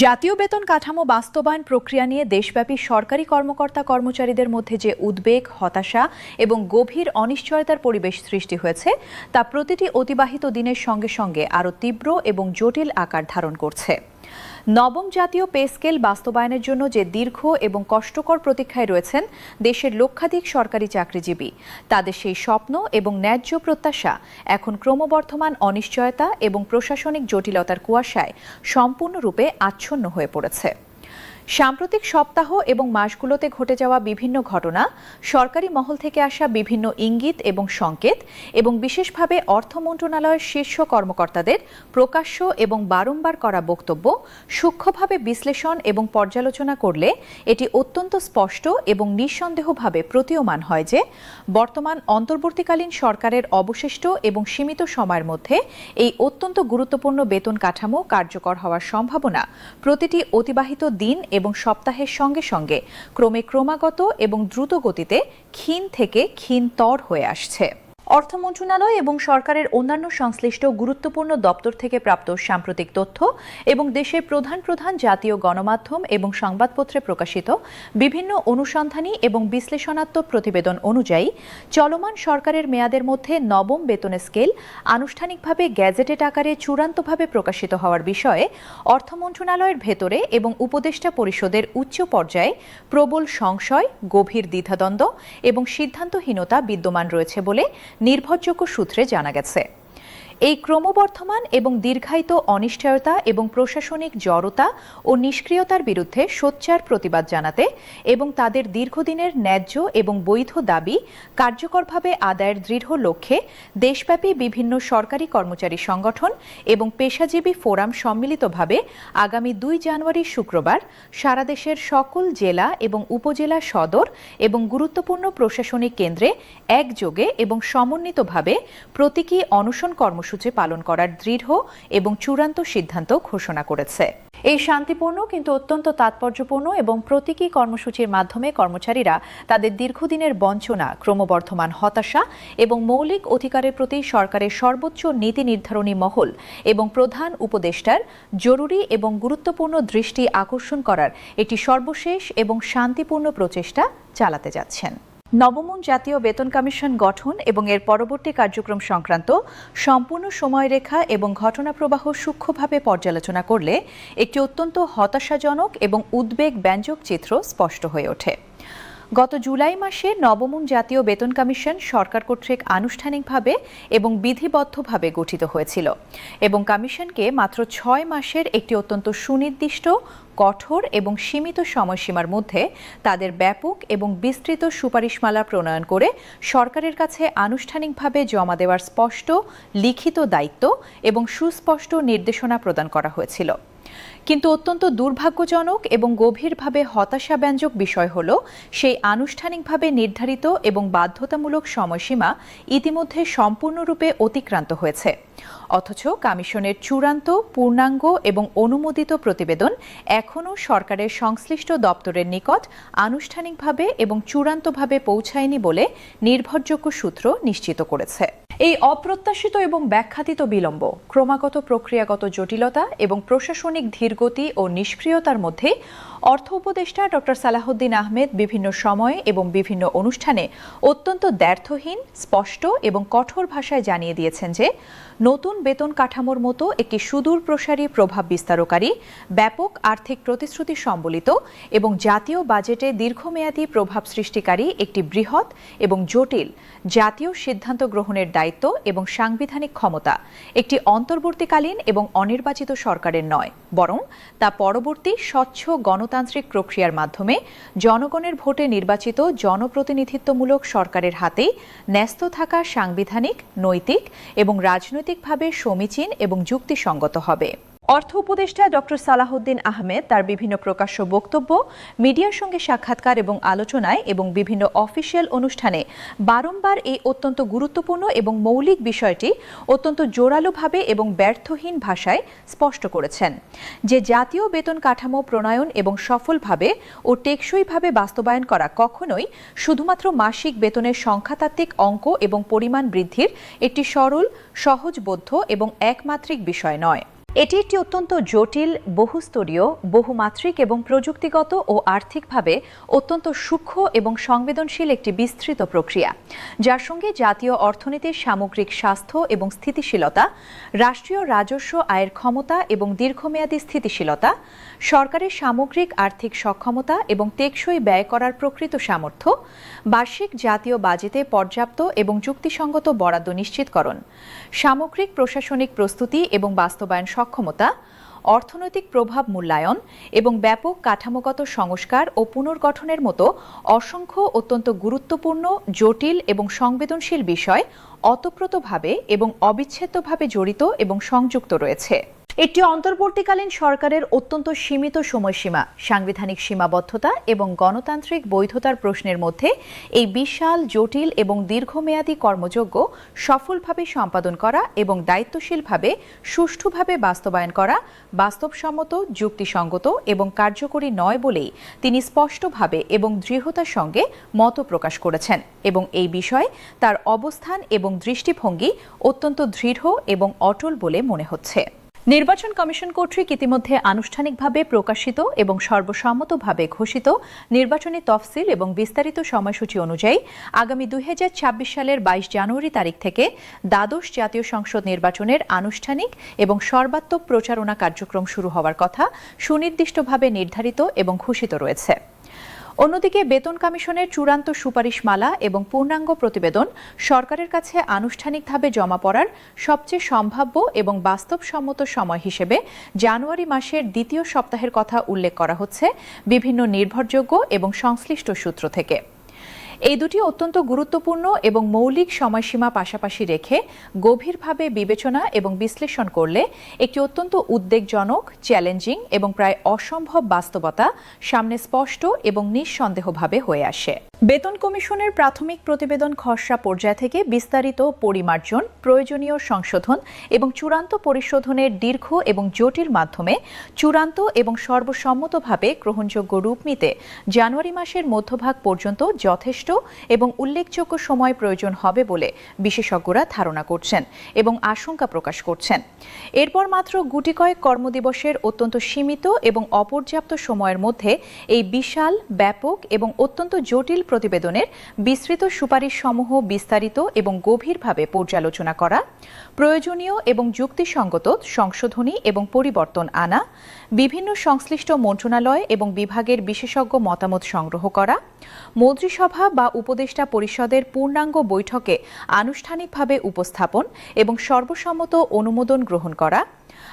জাতীয় বেতন কাঠামো বাস্তবায়ন প্রক্রিয়া নিয়ে দেশব্যাপী সরকারি কর্মকর্তা কর্মচারীদের মধ্যে যে উদ্বেগ, হতাশা এবং গভীর অনিশ্চয়তার পরিবেশ সৃষ্টি হয়েছে, তা প্রতিটি অতিবাহিত দিনের সঙ্গে সঙ্গে আরও তীব্র এবং জটিল আকার ধারণ করছে। নবম জাতীয় পে স্কেল বাস্তবায়নের জন্য যে দীর্ঘ এবং কষ্টকর প্রতীক্ষায় রয়েছেন দেশের লক্ষাধিক সরকারি চাকরিজীবী, তাদের সেই স্বপ্ন এবং ন্যায্য প্রত্যাশা এখন ক্রমবর্ধমান অনিশ্চয়তা এবং প্রশাসনিক জটিলতার কুয়াশায় সম্পূর্ণরূপে আচ্ছন্ন হয়ে পড়েছে। সাম্প্রতিক সপ্তাহ এবং মাসগুলোতে ঘটে যাওয়া বিভিন্ন ঘটনা, সরকারি মহল থেকে আসা বিভিন্ন ইঙ্গিত এবং সংকেত, এবং বিশেষভাবে অর্থ মন্ত্রণালয়ের শীর্ষ কর্মকর্তাদের প্রকাশ্য এবং বারংবার করা বক্তব্য সূক্ষ্মভাবে বিশ্লেষণ এবং পর্যালোচনা করলে এটি অত্যন্ত স্পষ্ট এবং নিঃসন্দেহভাবে প্রতীয়মান হয় যে, বর্তমান অন্তর্বর্তীকালীন সরকারের অবশিষ্ট এবং সীমিত সময়ের মধ্যে এই অত্যন্ত গুরুত্বপূর্ণ বেতন কাঠামো কার্যকর হওয়ার সম্ভাবনা প্রতিটি অতিবাহিত দিন এবং সপ্তাহের সঙ্গে সঙ্গে ক্রমে ক্রমাগত এবং দ্রুত গতিতে ক্ষীণ থেকে ক্ষীণতর হয়ে আসছে। অর্থ মন্ত্রণালয় এবং সরকারের অন্যান্য সংশ্লিষ্ট গুরুত্বপূর্ণ দপ্তর থেকে প্রাপ্ত সাম্প্রতিক তথ্য এবং দেশের প্রধান প্রধান জাতীয় গণমাধ্যম এবং সংবাদপত্রে প্রকাশিত বিভিন্ন অনুসন্ধানী এবং বিশ্লেষণাত্মক প্রতিবেদন অনুযায়ী চলমান সরকারের মেয়াদের মধ্যে নবম বেতন স্কেল আনুষ্ঠানিকভাবে গ্যাজেটেড আকারে চূড়ান্তভাবে প্রকাশিত হওয়ার বিষয়ে অর্থ মন্ত্রণালয়ের ভেতরে এবং উপদেষ্টা পরিষদের উচ্চ পর্যায়ে প্রবল সংশয়, গভীর দ্বিধাদ্বন্দ্ব এবং সিদ্ধান্তহীনতা বিদ্যমান রয়েছে বলে নির্ভরযোগ্য সূত্রে জানা গেছে। এই ক্রমবর্ধমান এবং দীর্ঘায়িত অনিশ্চয়তা এবং প্রশাসনিক জড়তা ও নিষ্ক্রিয়তার বিরুদ্ধে সোচ্চার প্রতিবাদ জানাতে এবং তাদের দীর্ঘদিনের ন্যায্য এবং বৈধ দাবি কার্যকরভাবে আদায়ের দৃঢ় লক্ষ্যে দেশব্যাপী বিভিন্ন সরকারি কর্মচারী সংগঠন এবং পেশাজীবী ফোরাম সম্মিলিতভাবে আগামী দুই জানুয়ারি শুক্রবার সারা দেশের সকল জেলা এবং উপজেলা সদর এবং গুরুত্বপূর্ণ প্রশাসনিক কেন্দ্রে একযোগে এবং সমন্বিতভাবে প্রতীকী অনশন কর্মসূচি পালন করার দৃঢ় এবং চূড়ান্ত সিদ্ধান্ত ঘোষণা করেছে। এই শান্তিপূর্ণ কিন্তু অত্যন্ত তাৎপর্যপূর্ণ এবং প্রতীকী কর্মসূচির মাধ্যমে কর্মচারীরা তাদের দীর্ঘদিনের বঞ্চনা, ক্রমবর্ধমান হতাশা এবং মৌলিক অধিকারের প্রতি সরকারের সর্বোচ্চ নীতি নির্ধারণী মহল এবং প্রধান উপদেষ্টার জরুরি এবং গুরুত্বপূর্ণ দৃষ্টি আকর্ষণ করার একটি সর্বশেষ এবং শান্তিপূর্ণ প্রচেষ্টা চালাতে যাচ্ছেন। নবম জাতীয় বেতন কমিশন গঠন এবং এর পরবর্তী কার্যক্রম সংক্রান্ত সম্পূর্ণ সময়রেখা এবং ঘটনা প্রবাহ সূক্ষ্মভাবে পর্যালোচনা করলে একটি অত্যন্ত হতাশাজনক এবং উদ্বেগ ব্যঞ্জক চিত্র স্পষ্ট হয়ে ওঠে। গত জুলাই মাসে নবম জাতীয় বেতন কমিশন সরকার কর্তৃক আনুষ্ঠানিকভাবে এবং বিধিবদ্ধভাবে গঠিত হয়েছিল এবং কমিশনকে মাত্র ছয় মাসের একটি অত্যন্ত সুনির্দিষ্ট, কঠোর এবং সীমিত সময়সীমার মধ্যে তাদের ব্যাপক এবং বিস্তৃত সুপারিশমালা প্রণয়ন করে সরকারের কাছে আনুষ্ঠানিকভাবে জমা দেওয়ার স্পষ্ট, লিখিত দায়িত্ব এবং সুস্পষ্ট নির্দেশনা প্রদান করা হয়েছিল। কিন্তু অত্যন্ত দুর্ভাগ্যজনক এবং গভীরভাবে হতাশাব্যঞ্জক বিষয় হল, সেই আনুষ্ঠানিকভাবে নির্ধারিত এবং বাধ্যতামূলক সময়সীমা ইতিমধ্যে সম্পূর্ণরূপে অতিক্রান্ত হয়েছে। অথচ কমিশনের চূড়ান্ত, পূর্ণাঙ্গ এবং অনুমোদিত প্রতিবেদন এখনও সরকারের সংশ্লিষ্ট দপ্তরের নিকট আনুষ্ঠানিকভাবে এবং চূড়ান্তভাবে পৌঁছায়নি বলে নির্ভরযোগ্য সূত্র নিশ্চিত করেছে। এই অপ্রত্যাশিত এবং ব্যাখ্যাতিত বিলম্ব, ক্রমাগত প্রক্রিয়াগত জটিলতা এবং প্রশাসনিক ধীরগতি ও নিষ্ক্রিয়তার মধ্যে অর্থ উপদেষ্টা ডক্টর সালাহুদ্দিন আহমেদ বিভিন্ন সময়ে এবং বিভিন্ন অনুষ্ঠানে অত্যন্ত দ্ব্যর্থহীন, স্পষ্ট এবং কঠোর ভাষায় জানিয়ে দিয়েছেন যে নতুন বেতন কাঠামোর মতো একটি সুদূর প্রসারী প্রভাব বিস্তারকারী, ব্যাপক আর্থিক প্রতিশ্রুতি সম্বলিত এবং জাতীয় বাজেটে দীর্ঘমেয়াদী প্রভাব সৃষ্টিকারী একটি বৃহৎ এবং জটিল জাতীয় সিদ্ধান্ত গ্রহণের দায়িত্ব এবং সাংবিধানিক ক্ষমতা একটি অন্তর্বর্তীকালীন এবং অনির্বাচিত সরকারের নয়, বরং তা পরবর্তী স্বচ্ছ গণতান্ত্রিক প্রক্রিয়ার মাধ্যমে জনগণের ভোটে নির্বাচিত জনপ্রতিনিধিত্বমূলক সরকারের হাতেই ন্যস্ত থাকা সাংবিধানিক, নৈতিক এবং রাজনৈতিকভাবে সমীচীন এবং যুক্তিসঙ্গত হবে। অর্থ উপদেষ্টা ডক্টর সালাহুদ্দিন আহমেদ তার বিভিন্ন প্রকাশ্য বক্তব্য, মিডিয়ার সঙ্গে সাক্ষাৎকার এবং আলোচনায় এবং বিভিন্ন অফিসিয়াল অনুষ্ঠানে বারংবার এই অত্যন্ত গুরুত্বপূর্ণ এবং মৌলিক বিষয়টি অত্যন্ত জোরালোভাবে এবং ব্যর্থহীন ভাষায় স্পষ্ট করেছেন। যে জাতীয় বেতন কাঠামো প্রণয়ন এবং সফলভাবে ও টেকসইভাবে বাস্তবায়ন করা কখনোই শুধুমাত্র মাসিক বেতনের সংখ্যাতাত্ত্বিক অঙ্ক এবং পরিমাণ বৃদ্ধির একটি সরল, সহজবোধ্য এবং একমাত্রিক বিষয় নয়। এটি একটি অত্যন্ত জটিল, বহুস্তরীয়, বহুমাত্রিক এবং প্রযুক্তিগত ও আর্থিকভাবে অত্যন্ত সূক্ষ্ম এবং সংবেদনশীল একটি বিস্তৃত প্রক্রিয়া। যার সঙ্গে জাতীয় অর্থনীতির সামগ্রিক স্বাস্থ্য এবং স্থিতিশীলতা, রাষ্ট্রীয় রাজস্ব আয়ের ক্ষমতা এবং দীর্ঘমেয়াদী স্থিতিশীলতা, সরকারের সামগ্রিক আর্থিক সক্ষমতা এবং টেকসই ব্যয় করার প্রকৃত সামর্থ্য, বার্ষিক জাতীয় বাজেটে পর্যাপ্ত এবং যুক্তিসঙ্গত বরাদ্দ নিশ্চিতকরণ, সামগ্রিক প্রশাসনিক প্রস্তুতি এবং বাস্তবায়ন সক্ষমতা, অর্থনৈতিক প্রভাব মূল্যায়ন এবং ব্যাপক কাঠামোগত সংস্কার ও পুনর্গঠনের মতো অসংখ্য অত্যন্ত গুরুত্বপূর্ণ, জটিল এবং সংবেদনশীল বিষয় অতপ্রতভাবে এবং অবিচ্ছেদ্যভাবে জড়িত এবং সংযুক্ত রয়েছে। এটি অন্তর্বর্তীকালীন সরকারের অত্যন্ত সীমিত সময়সীমা, সাংবিধানিক সীমাবদ্ধতা এবং গণতান্ত্রিক বৈধতার প্রশ্নের মধ্যে এই বিশাল, জটিল এবং দীর্ঘমেয়াদী কর্মযোগ্য সফলভাবে সম্পাদন করা এবং দায়িত্বশীলভাবে সুষ্ঠুভাবে বাস্তবায়ন করা বাস্তবসম্মত, যুক্তিসঙ্গত এবং কার্যকরী নয় বলেই তিনি স্পষ্টভাবে এবং দৃঢ়তার সঙ্গে মত প্রকাশ করেছেন এবং এই বিষয়ে তার অবস্থান এবং দৃষ্টিভঙ্গি অত্যন্ত দৃঢ় এবং অটল বলে মনে হচ্ছে। নির্বাচন কমিশন কর্তৃক ইতিমধ্যে আনুষ্ঠানিকভাবে প্রকাশিত এবং সর্বসম্মতভাবে ঘোষিত নির্বাচনী তফসিল এবং বিস্তারিত সময়সূচি অনুযায়ী আগামী দুই হাজার ছাব্বিশ সালের বাইশ জানুয়ারি তারিখ থেকে দ্বাদশ জাতীয় সংসদ নির্বাচনের আনুষ্ঠানিক এবং সর্বাত্মক প্রচারণা কার্যক্রম শুরু হওয়ার কথা সুনির্দিষ্টভাবে নির্ধারিত এবং ঘোষিত রয়েছে। অন্যদিকে বেতন কমিশনের চূড়ান্ত সুপারিশমালা এবং পূর্ণাঙ্গ প্রতিবেদন সরকারের কাছে আনুষ্ঠানিকভাবে জমা পড়ার সবচেয়ে সম্ভাব্য এবং বাস্তবসম্মত সময় হিসেবে জানুয়ারি মাসের দ্বিতীয় সপ্তাহের কথা উল্লেখ করা হচ্ছে বিভিন্ন নির্ভরযোগ্য এবং সংশ্লিষ্ট সূত্র থেকে। এই দুটি অত্যন্ত গুরুত্বপূর্ণ এবং মৌলিক সময়সীমা পাশাপাশি রেখে গভীরভাবে বিবেচনা এবং বিশ্লেষণ করলে একটি অত্যন্ত উদ্বেগজনক, চ্যালেঞ্জিং এবং প্রায় অসম্ভব বাস্তবতা সামনে স্পষ্ট এবং নিঃসন্দেহভাবে হয়ে আসে। বেতন কমিশনের প্রাথমিক প্রতিবেদন খসড়া পর্যায় থেকে বিস্তারিত পরিমার্জন, প্রয়োজনীয় সংশোধন এবং চূড়ান্ত পরিশোধনের দীর্ঘ এবং জটিল মাধ্যমে চূড়ান্ত এবং সর্বসম্মতভাবে গ্রহণযোগ্য রূপ নিতে জানুয়ারি মাসের মধ্যভাগ পর্যন্ত যথেষ্ট এবং উল্লেখযোগ্য সময় প্রয়োজন হবে বলে বিশেষজ্ঞরা ধারণা করছেন এবং আশঙ্কা প্রকাশ করছেন। এরপর মাত্র গুটি কয়েক কর্মদিবসের অত্যন্ত সীমিত এবং অপর্যাপ্ত সময়ের মধ্যে এই বিশাল, ব্যাপক এবং অত্যন্ত জটিল প্রতিবেদনের বিস্তৃত সুপারিশ সমূহ বিস্তারিত এবং গভীরভাবে পর্যালোচনা করা, প্রয়োজনীয় এবং যুক্তিসঙ্গত সংশোধনী এবং পরিবর্তন আনা, বিভিন্ন সংশ্লিষ্ট মন্ত্রণালয় এবং বিভাগের বিশেষজ্ঞ মতামত সংগ্রহ করা, মন্ত্রিসভা বা উপদেষ্টা পরিষদের পূর্ণাঙ্গ বৈঠকে আনুষ্ঠানিকভাবে উপস্থাপন এবং সর্বসম্মত অনুমোদন গ্রহণ করা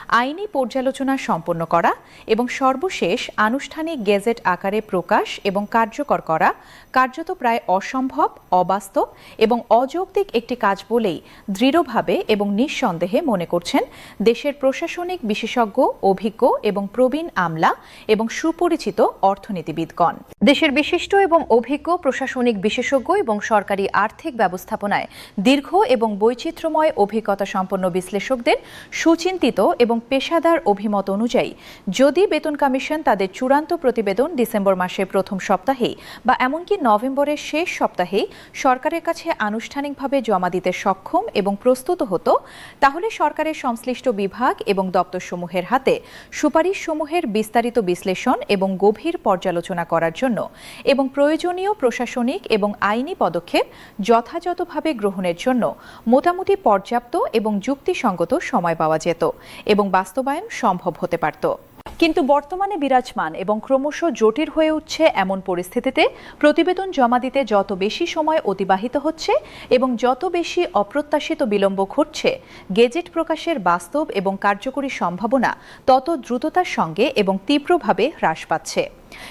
আইনি পর্যালোচনা সম্পন্ন করা এবং সর্বশেষ আনুষ্ঠানিক গেজেট আকারে প্রকাশ এবং কার্যকর করা কার্যত প্রায় অসম্ভব, অবাস্তব এবং অযৌক্তিক একটি কাজ বলেই দৃঢ়ভাবে এবং নিঃসন্দেহে মনে করছেন দেশের প্রশাসনিক বিশেষজ্ঞ, অভিজ্ঞ এবং প্রবীণ আমলা এবং সুপরিচিত অর্থনীতিবিদগণ। দেশের বিশিষ্ট এবং অভিজ্ঞ প্রশাসনিক বিশেষজ্ঞ এবং সরকারি আর্থিক ব্যবস্থাপনায় দীর্ঘ এবং বৈচিত্র্যময় অভিজ্ঞতা সম্পন্ন বিশ্লেষকদের সুচিন্তিত এবং পেশাদার অভিমত অনুযায়ী, যদি বেতন কমিশন তাদের চূড়ান্ত প্রতিবেদন ডিসেম্বর মাসের প্রথম সপ্তাহে বা এমনকি নভেম্বরের শেষ সপ্তাহে সরকারের কাছে আনুষ্ঠানিকভাবে জমা দিতে সক্ষম এবং প্রস্তুত হতো, তাহলে সরকারের সংশ্লিষ্ট বিভাগ এবং দপ্তরসমূহের হাতে সুপারিশসমূহের বিস্তারিত বিশ্লেষণ এবং গভীর পর্যালোচনা করার জন্য এবং প্রয়োজনীয় প্রশাসনিক এবং আইনি পদক্ষেপ যথাযথভাবে গ্রহণের জন্য মোটামুটি পর্যাপ্ত এবং যুক্তিসঙ্গত সময় পাওয়া যেত। এবং বাস্তবায়ন সম্ভব হতে পারত। কিন্তু বর্তমানে বিরাজমান এবং ক্রমশ জটিল হয়ে উঠছে এমন পরিস্থিতিতে প্রতিবেদন জমা দিতে যত বেশি সময় অতিবাহিত হচ্ছে এবং যত বেশি অপ্রত্যাশিত বিলম্ব ঘটছে, গেজেট প্রকাশের বাস্তব এবং কার্যকরী সম্ভাবনা তত দ্রুততার সঙ্গে এবং তীব্রভাবে হ্রাস পাচ্ছে।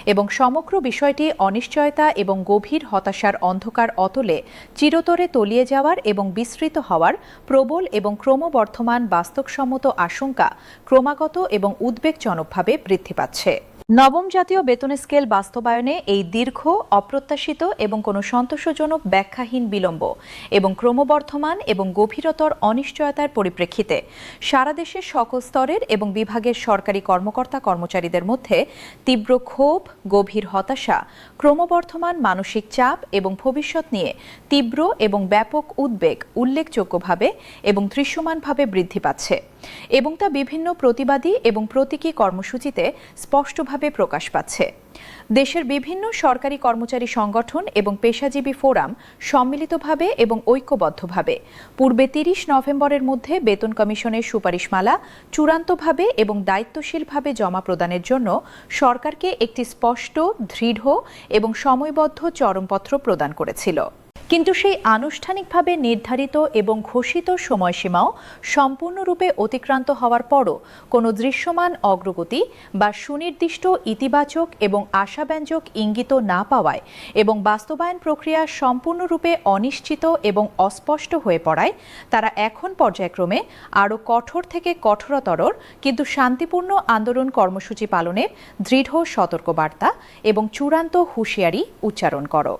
এবং সমগ্র বিষয়টি অনিশ্চয়তা এবং গভীর হতাশার অন্ধকার অতলে চিরতরে তলিয়ে যাওয়ার এবং বিস্তৃত হওয়ার প্রবল এবং ক্রমবর্ধমান বাস্তবসম্মত আশঙ্কা ক্রমাগত এবং উদ্বেগজনকভাবে বৃদ্ধি পাচ্ছে। নবম জাতীয় বেতন স্কেল বাস্তবায়নে এই দীর্ঘ, অপ্রত্যাশিত এবং কোনো সন্তোষজনক ব্যাখ্যাহীন বিলম্ব এবং ক্রমবর্ধমান এবং গভীরতর অনিশ্চয়তার পরিপ্রেক্ষিতে সারা দেশের সকল স্তরের এবং বিভাগের সরকারি কর্মকর্তা কর্মচারীদের মধ্যে তীব্র ক্ষোভ, গভীর হতাশা, ক্রমবর্ধমান মানসিক চাপ এবং ভবিষ্যৎ নিয়ে তীব্র এবং ব্যাপক উদ্বেগ উল্লেখযোগ্যভাবে এবং দৃশ্যমানভাবে বৃদ্ধি পাচ্ছে। এবং তা বিভিন্ন প্রতিবাদী এবং প্রতীকী কর্মসূচিতে স্পষ্টভাবে প্রকাশ পাচ্ছে। দেশের বিভিন্ন সরকারি কর্মচারী সংগঠন এবং পেশাজীবী ফোরাম সম্মিলিতভাবে এবং ঐক্যবদ্ধভাবে পূর্বে তিরিশ নভেম্বরের মধ্যে বেতন কমিশনের সুপারিশমালা চূড়ান্তভাবে এবং দায়িত্বশীলভাবে জমা প্রদানের জন্য সরকারকে একটি স্পষ্ট, দৃঢ় এবং সময়বদ্ধ চরমপত্র প্রদান করেছিল। কিন্তু সেই আনুষ্ঠানিকভাবে নির্ধারিত এবং ঘোষিত সময়সীমাও সম্পূর্ণরূপে অতিক্রান্ত হওয়ার পরও কোনো দৃশ্যমান অগ্রগতি বা সুনির্দিষ্ট ইতিবাচক এবং আশাব্যঞ্জক ইঙ্গিত না পাওয়ায় এবং বাস্তবায়ন প্রক্রিয়া সম্পূর্ণরূপে অনিশ্চিত এবং অস্পষ্ট হয়ে পড়ায়, তারা এখন পর্যায়ক্রমে আরও কঠোর থেকে কঠোরতরর কিন্তু শান্তিপূর্ণ আন্দোলন কর্মসূচি পালনের দৃঢ় সতর্কবার্তা এবং চূড়ান্ত হুঁশিয়ারি উচ্চারণ করো।